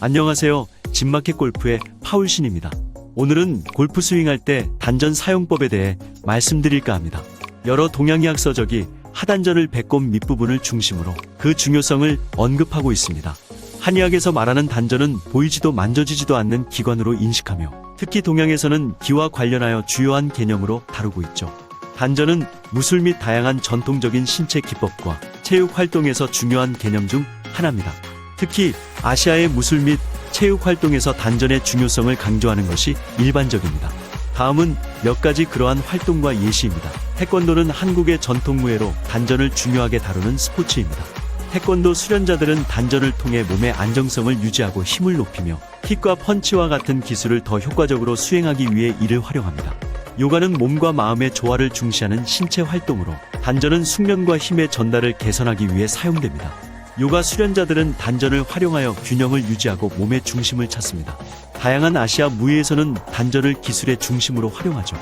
안녕하세요. 진마켓 골프의 파울신입니다. 오늘은 골프 스윙할 때 단전 사용법에 대해 말씀드릴까 합니다. 여러 동양의학 서적이 하단전을 배꼽 밑부분을 중심으로 그 중요성을 언급하고 있습니다. 한의학에서 말하는 단전은 보이지도 만져지지도 않는 기관으로 인식하며 특히 동양에서는 기와 관련하여 주요한 개념으로 다루고 있죠. 단전은 무술 및 다양한 전통적인 신체 기법과 체육 활동에서 중요한 개념 중 하나입니다. 특히 아시아의 무술 및 체육 활동에서 단전의 중요성을 강조하는 것이 일반적입니다. 다음은 몇 가지 그러한 활동과 예시입니다. 태권도는 한국의 전통무예로 단전을 중요하게 다루는 스포츠입니다. 태권도 수련자들은 단전을 통해 몸의 안정성을 유지하고 힘을 높이며 킥과 펀치와 같은 기술을 더 효과적으로 수행하기 위해 이를 활용합니다. 요가는 몸과 마음의 조화를 중시하는 신체 활동으로 단전은 숙련과 힘의 전달을 개선하기 위해 사용됩니다. 요가 수련자들은 단전을 활용하여 균형을 유지하고 몸의 중심을 찾습니다. 다양한 아시아 무예에서는 단전을 기술의 중심으로 활용하죠.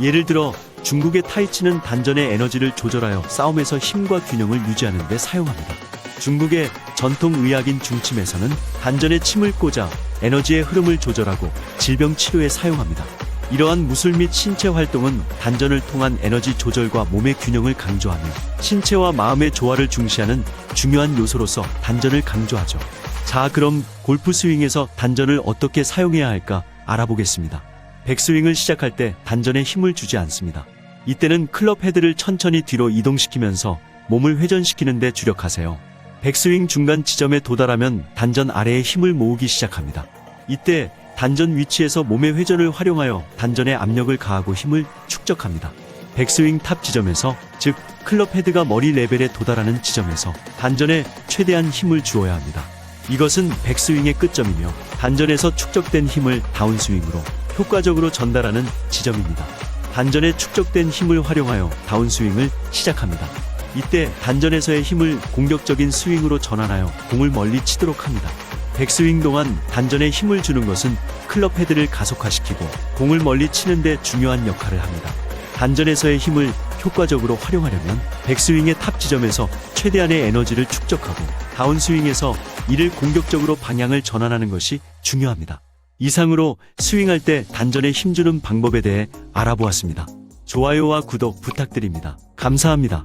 예를 들어 중국의 타이치는 단전의 에너지를 조절하여 싸움에서 힘과 균형을 유지하는 데 사용합니다. 중국의 전통 의학인 중침에서는 단전에 침을 꽂아 에너지의 흐름을 조절하고 질병 치료에 사용합니다. 이러한 무술 및 신체 활동은 단전을 통한 에너지 조절과 몸의 균형을 강조하며 신체와 마음의 조화를 중시하는 중요한 요소로서 단전을 강조하죠. 자, 그럼 골프 스윙에서 단전을 어떻게 사용해야 할까 알아보겠습니다. 백스윙을 시작할 때 단전에 힘을 주지 않습니다. 이때는 클럽 헤드를 천천히 뒤로 이동시키면서 몸을 회전시키는 데 주력하세요. 백스윙 중간 지점에 도달하면 단전 아래에 힘을 모으기 시작합니다. 이때 단전 위치에서 몸의 회전을 활용하여 단전에 압력을 가하고 힘을 축적합니다. 백스윙 탑 지점에서, 즉 클럽 헤드가 머리 레벨에 도달하는 지점에서 단전에 최대한 힘을 주어야 합니다. 이것은 백스윙의 끝점이며 단전에서 축적된 힘을 다운스윙으로 효과적으로 전달하는 지점입니다. 단전에 축적된 힘을 활용하여 다운스윙을 시작합니다. 이때 단전에서의 힘을 공격적인 스윙으로 전환하여 공을 멀리 치도록 합니다. 백스윙 동안 단전에 힘을 주는 것은 클럽 헤드를 가속화시키고 공을 멀리 치는데 중요한 역할을 합니다. 단전에서의 힘을 효과적으로 활용하려면 백스윙의 탑 지점에서 최대한의 에너지를 축적하고 다운스윙에서 이를 공격적으로 방향을 전환하는 것이 중요합니다. 이상으로 스윙할 때 단전에 힘주는 방법에 대해 알아보았습니다. 좋아요와 구독 부탁드립니다. 감사합니다.